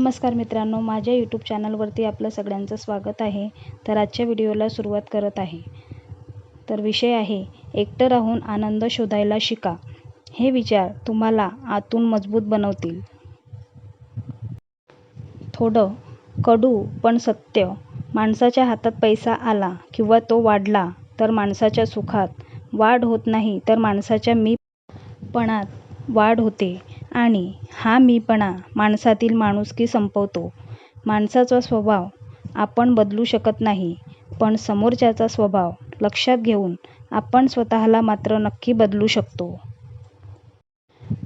नमस्कार मित्रांनो माझ्या यूट्यूब चॅनलवरती आपलं सगळ्यांचं स्वागत आहे. तर आजच्या व्हिडिओला सुरुवात करत आहे. तर विषय आहे एकटं राहून आनंद शोधायला शिका. हे विचार तुम्हाला आतून मजबूत बनवतील. थोडं कडू पण सत्य. माणसाच्या हातात पैसा आला किंवा तो वाढला तर माणसाच्या सुखात. वाढ होत नाही तर माणसाच्या मीपणात वाढ होते. आणि हा मीपणा माणसातील माणुसकी संपवतो. माणसाचा स्वभाव आपण बदलू शकत नाही पण समोरच्याचा स्वभाव लक्षात घेऊन आपण स्वतःला मात्र नक्की बदलू शकतो.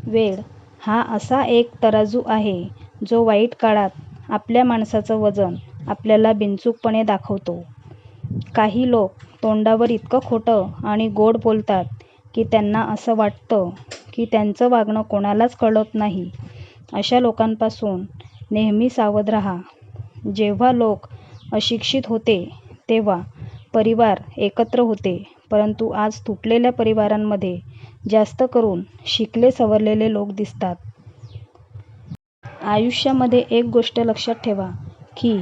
वेळ हा असा एक तराजू आहे जो वाईट काळात आपल्या माणसाचं वजन आपल्याला बिनचूकपणे दाखवतो. काही लोक तोंडावर इतकं खोटं आणि गोड बोलतात की त्यांना असं वाटतं की त्यांचं वागणं कोणालाच कळत नाही. अशा लोकांपासून नेहमी सावध राहा. जेव्हा लोक अशिक्षित होते तेव्हा परिवार एकत्र होते. परंतु आज तुटलेल्या परिवारांमध्ये जास्त करून शिकले सवरलेले लोक दिसतात. आयुष्यामध्ये एक गोष्ट लक्षात ठेवा की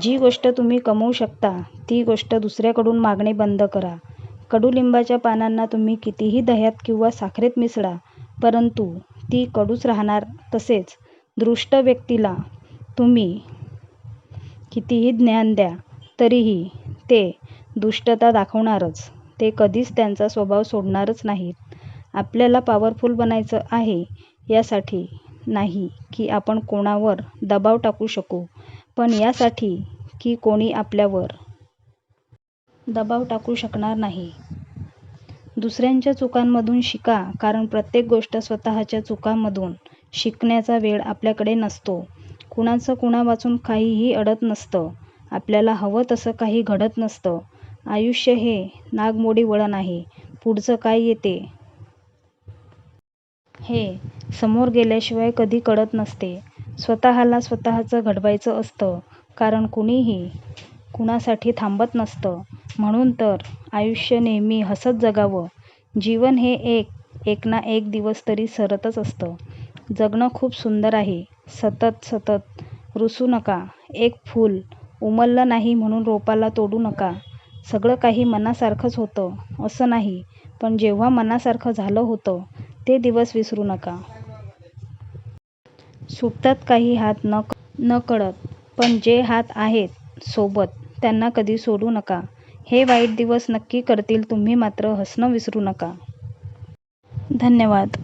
जी गोष्ट तुम्ही कमवू शकता ती गोष्ट दुसऱ्याकडून मागणे बंद करा. कडुलिंबाच्या पानांना तुम्ही कितीही दह्यात किंवा साखरेत मिसळा परंतु ती कडूच राहणार तसेच दृष्ट व्यक्तीला तुम्ही कितीही ज्ञान द्या तरीही ते दुष्टता दाखवणारच. ते कधीच त्यांचा स्वभाव सोडणारच नाहीत. आपल्याला पॉवरफुल बनायचं आहे यासाठी नाही की आपण कोणावर दबाव टाकू शकू पण यासाठी की कोणी आपल्यावर दबाव टाकू शकणार नाही. दुसऱ्यांच्या चुकांमधून शिका कारण प्रत्येक गोष्ट स्वतःच्या चुकांमधून शिकण्याचा वेळ आपल्याकडे नसतो. कुणाचं कुणावाचून काहीही अडत नसतं. आपल्याला हवं तसं काही घडत नसतं. आयुष्य हे नागमोडी वळण आहे. पुढचं काय येते? हे समोर गेल्याशिवाय कधी कळत नसते. स्वतःला स्वतःचं घडवायचं असतं कारण कुणीही कुणासाठी थांबत नसतं. म्हणून तर आयुष्य नेहमी हसत जगावं. जीवन हे एक एक ना एक दिवस तरी सरतच असतं. जगणं खूप सुंदर आहे. सतत सतत. रुसू नका. एक फूल उमललं नाही म्हणून रोपाला तोडू नका. सगळं काही मनासारखंच होतं असं नाही. पण जेव्हा मनासारखं झालं होतं ते दिवस विसरू नका. सुटतात काही हात न न कळत. पण जे हात आहेत सोबत त्यांना कधी सोडू नका. हे वाईट दिवस नक्की करतील तुम्ही मात्र हसणं विसरू नका. धन्यवाद.